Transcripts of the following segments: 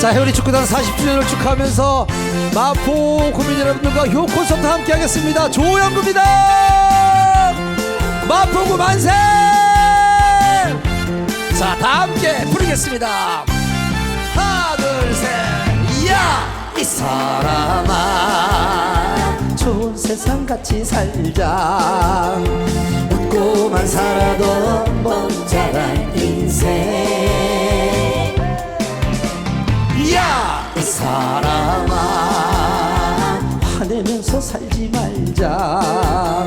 자, 해운이 축구단 40주년을 축하하면서 마포 구민 여러분들과 효 콘서트 함께 하겠습니다. 조영구입니다. 마포구 만세! 자, 다 함께 부르겠습니다. 하나, 둘, 셋. 야! 이 사람아, 좋은 세상 같이 살자. 웃고만 살아도 멍자란 인생. 사람아 화내면서 살지 말자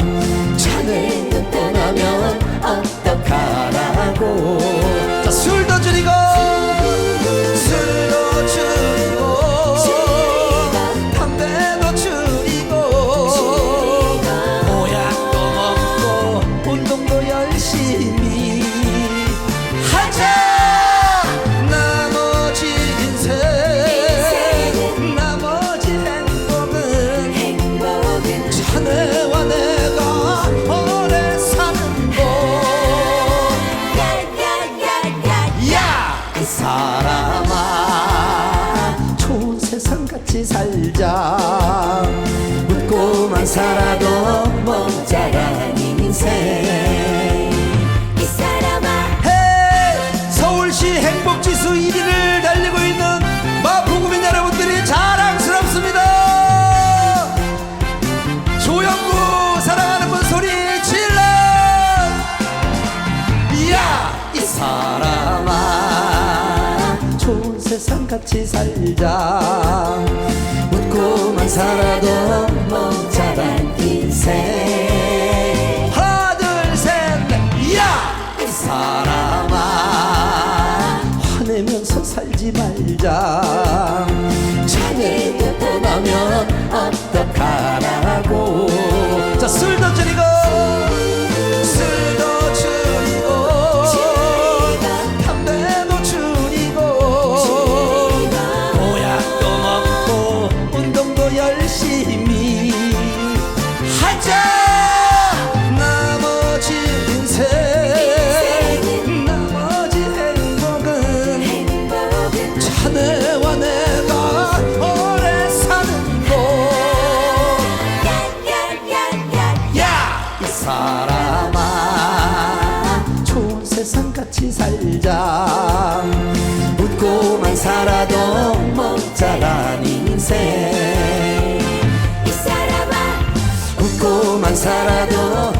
사람아 좋은 세상 같이 살자. 웃고만 살아도 멍자란 인생. 헤이! 서울시 행복지수 1위를 달리고 있는 마포구민 여러분들이 자랑스럽습니다. 조영구 사랑하는 분 소리 질러! 야! 이 사람아 좋은 세상 같이 살자. 웃고만 살아도 멍자란 인생 하나 둘셋 야! 이 사람아 화내면서 살지 말자. 자네도 떠나면 살아도 먹자란 인생. 이 사람아. 웃고만 살아도